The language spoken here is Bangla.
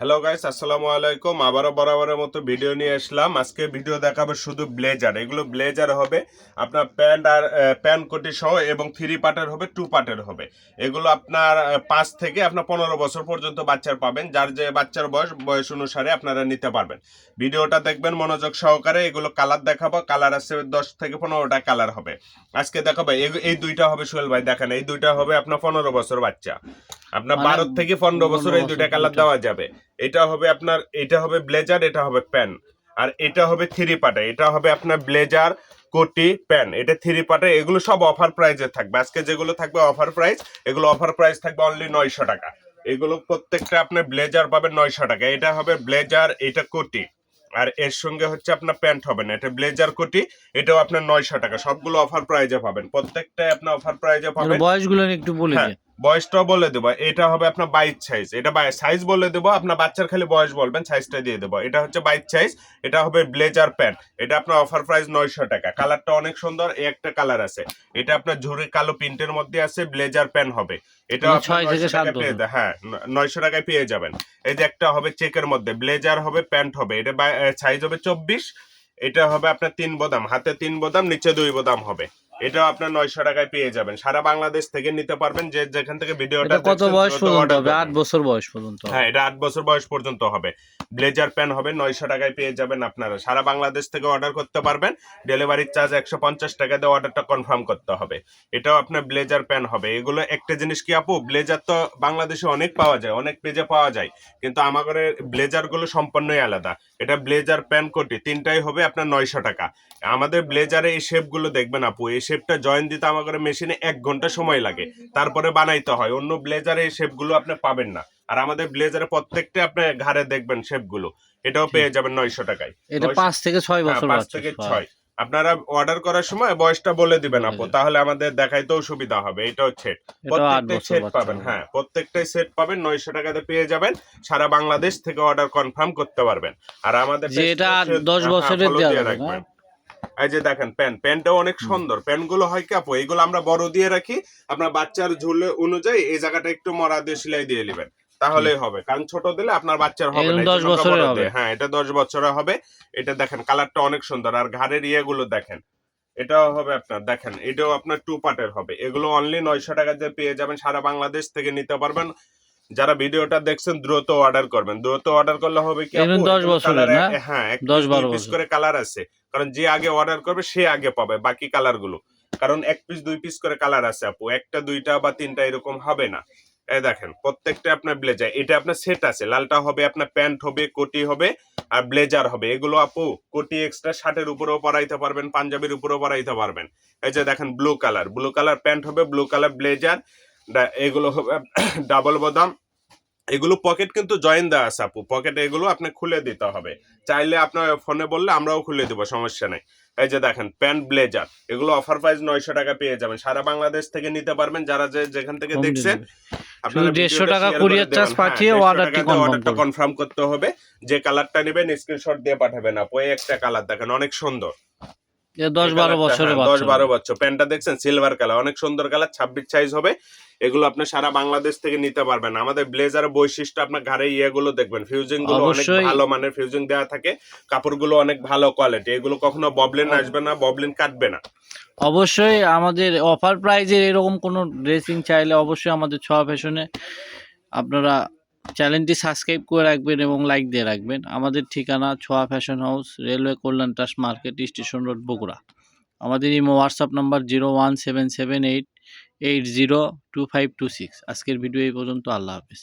হ্যালো গাইস আসসালামু আলাইকুম। আবারও বরাবরের মতো ভিডিও নিয়ে আসলাম। আজকে ভিডিও দেখাবো শুধু ব্লেজার এগুলো ব্লেজার হবে, আপনার প্যান্ট আর প্যান্ট কোটি সহ এবং থ্রি পার্টের হবে টু পার্টের হবে। এগুলো আপনার পাঁচ থেকে আপনার পনেরো বছর পর্যন্ত বাচ্চার পাবেন। যার যে বাচ্চার বয়স বয়স অনুসারে আপনারা নিতে পারবেন। ভিডিওটা দেখবেন মনোযোগ সহকারে। এগুলো কালার দেখাবো। কালার আছে দশ থেকে পনেরোটা কালার হবে। আজকে দেখাবো এই দুইটা হবে সোহেল ভাই, দেখেন, এই দুইটা হবে আপনার পনেরো বছর বাচ্চা। আপনার মানে বারো থেকে পনেরো বছর এই 15 দুইটা কালার দেওয়া যাবে। এটা হবে আপনার এটা হবে ব্লেজার এটা হবে প্যান আর এটা হবে থ্রি পার্টে এটা হবে আপনার ব্লেজার কোটি প্যান এটা থ্রি পার্টে এগুলো সব অফার প্রাইজে থাকবে। আজকে যেগুলো থাকবে অফার প্রাইস এগুলো অফার প্রাইস থাকবে অনলি নয়শো টাকা। এগুলো প্রত্যেকটা আপনি ব্লেজার পাবেন নয়শো টাকা। এটা হবে ব্লেজার এটা কোটি। আর এর সঙ্গে হচ্ছে আপনার প্যান্ট হবে না। এটা ব্লেজার কোটি এটাও আপনার নয়শো টাকা। সবগুলো অফার প্রাইজে পাবেন। প্রত্যেকটাই আপনার অফার প্রাইজে পাবেন। বয়সগুলো একটু বলে হ্যাঁ, বয়সটাও বলে দেবো এটা হবে আপনার বাইশ সাইজ এটা সাইজ বলে দেবো আপনার বাচ্চার খালি বয়স বলবেন সাইজটা দিয়ে দেবো এটা হচ্ছে বাইশ সাইজ এটা হবে ব্লেজার প্যান্ট এটা আপনার অফার প্রাইস নয়শো টাকা কালারটা অনেক সুন্দর এই একটা কালার আছে এটা আপনার ঝুরি কালো প্রিন্টের মধ্যে আছে ব্লেজার প্যান্ট হবে এটা মানে। হ্যাঁ নয়শো টাকায় পেয়ে যাবেন এই যে একটা হবে চেকের মধ্যে ব্লেজার হবে প্যান্ট হবে এটা সাইজ হবে চব্বিশ এটা হবে আপনার তিন বোদাম হাতে তিন বোদাম নিচে দুই বোদাম হবে এটাও আপনার নয়শো টাকায় পেয়ে যাবেন। সারা বাংলাদেশ থেকে নিতে পারবেন যে যেখান থেকে ভিডিওটা কত বয়স পর্যন্ত হবে? আট বছর বয়স পর্যন্ত হ্যাঁ এটা আট বছর বয়স পর্যন্ত হবে। ব্লেজার প্যান হবে নয়শো টাকায় পেয়ে যাবেন আপনারা। সারা বাংলাদেশ থেকে অর্ডার করতে পারবেন। ডেলিভারির চার্জ একশো পঞ্চাশ টাকা দিয়ে অর্ডারটা কনফার্ম করতে হবে। এটাও আপনার ব্লেজার প্যান হবে। এগুলো একটা জিনিস কি আপু ব্লেজার তো বাংলাদেশে অনেক পাওয়া যায় অনেক পেজে পাওয়া যায়। কিন্তু আমাদের ব্লেজারগুলো সম্পূর্ণই আলাদা। এটা ব্লেজার প্যান কোটি তিনটাই হবে আপনার নয়শো টাকা। আমাদের ব্লেজারে এই শেপগুলো দেখবেন আপু এই শেপটা জয়েন দিতে আমাদের মেশিনে এক ঘণ্টা সময় লাগে। তারপরে বানাইতে হয়। অন্য ব্লেজারে এই শেপগুলো আপনি পাবেন না। আর আমাদের ব্লেজারে প্রত্যেকটা আপনি ঘাড়ে দেখবেন শেপগুলো এটাও পেয়ে যাবেন নয়শো টাকায়। এটা পাঁচ থেকে ছয় হ্যাঁ, বছর পাঁচ থেকে হয়। ছয়। আপনারা অর্ডার করার সময় বয়সটা বলে দিবেন আপু। তাহলে আমাদের দেখাইতেও সুবিধা হবে। এটাও সেট এটাও আট প্রত্যেকটাই সেট পাবেন। হ্যাঁ প্রত্যেকটাই সেট পাবেন। নয়শো টাকাতে পেয়ে যাবেন। সারা বাংলাদেশ থেকে অর্ডার কনফার্ম করতে পারবেন। আর আমাদের যে এটা page টা আট- দশ হ্যাঁ, বছরের follow এই যে দেখেন প্যান প্যানটাও অনেক সুন্দর। প্যানগুলো হয় কি আপু এগুলো আমরা বড় দিয়ে রাখি আপনার বাচ্চার ঝুলে অনুযায়ী এই জায়গাটা একটু মরা দিয়ে সেলাই দিয়ে নেবেন। তাহলেই হবে কারণ ছোট দিলে আপনার বাচ্চার হবে না দশ বছরের হবে। হ্যাঁ এটা দশ বছরের হবে। এটা দেখেন কালারটা অনেক সুন্দর। আর ঘাড়ের ইয়েগুলো দেখেন এটাও হবে আপনার দেখেন এটাও আপনার টু পার্টের হবে। এগুলো অনলি নয়শো টাকা দিয়ে পেয়ে যাবেন সারা বাংলাদেশ থেকে নিতে পারবেন। যারা ভিডিওটা দেখছেন দ্রুত অর্ডার করবেন। দ্রুত অর্ডার করলে হবে কি দশ বছরের না? হ্যাঁ এক দশ বারো পিস করে কালার আছে। কারণ যে আগে অর্ডার করবে সে আগে পাবে বাকি কালারগুলো। কারণ এক পিস দুই পিস করে কালার আছে আপু। একটা দুইটা বা তিনটা এরকম হবে না। এই দেখেন প্রত্যেকটা আপনার ব্লেজার এটা আপনার সেট আছে। লালটা হবে আপনার প্যান্ট হবে কোটি হবে আর ব্লেজার হবে। এগুলো আপু কোটি এক্সট্রা শার্টের উপরেও পরাইতে পারবেন পাঞ্জাবির উপরেও পরাইতে পারবেন। এই যে দেখেন blue colour blue colour pant হবে ব্লু কালার ব্লেজার এগুলো হবে ডাবল বাদাম এগুলো পকেট কিন্তু জয়েন দেওয়া আছে আপু। পকেটে এগুলো আপনি খুলে দিতে হবে। চাইলে আপনার ফোনে বললে আমরাও খুলে দেবো সমস্যা নেই। এই যে দেখেন প্যান্ট ব্লেজার এগুলো অফার প্রাইস নয়শো টাকা পেয়ে যাবেন। সারা বাংলাদেশ থেকে নিতে পারবেন। যারা যে যেখান থেকে দেখছেন। আপনারা শুধু 150 ভিডিওটা টাকা share courier করে charge দেবেন। পাঠিয়ে হ্যাঁ, 150 order টি টাকা দিয়ে confirm order টা করবেন। কনফার্ম করতে হবে। যে কালারটা নেবেন স্ক্রিনশট দিয়ে পাঠাবেন আপু। এই একটা কালার দেখেন অনেক সুন্দর। দশ বারো বছরের হ্যাঁ, দশ বারো বছর। প্যান্টটা দেখছেন সিলভার কালার অনেক সুন্দর কালার ছাব্বিশ সাইজ হবে। এগুলো আপনি সারা বাংলাদেশ থেকে নিতে পারবেন। আমাদের ব্লেজারের বৈশিষ্ট্য আপনার ঘাড়ে ইয়েগুলো দেখবেন। ফিউজিংগুলো অনেক। ভালো মানের ফিউজিং দেওয়া থাকে। কাপড়গুলো অনেক ভালো কোয়ালিটি এগুলো কখনো ববলিন আসবে না ববলিন কাটবে না। অবশ্যই আমাদের অফার প্রাইজের এরকম কোনো ড্রেসিং চাইলে অবশ্যই আমাদের ছোঁয়া ফ্যাশনে আপনারা চ্যানেলটি সাবস্ক্রাইব করে রাখবেন এবং লাইক দিয়ে রাখবেন। আমাদের ঠিকানা Chhoya fashion house railway Kalyan trust market station road Bogura. আমাদের Imo WhatsApp number zero one seven seven eight eight zero two five two six. আজকের ভিডিও এই পর্যন্ত। আল্লাহ হাফিজ।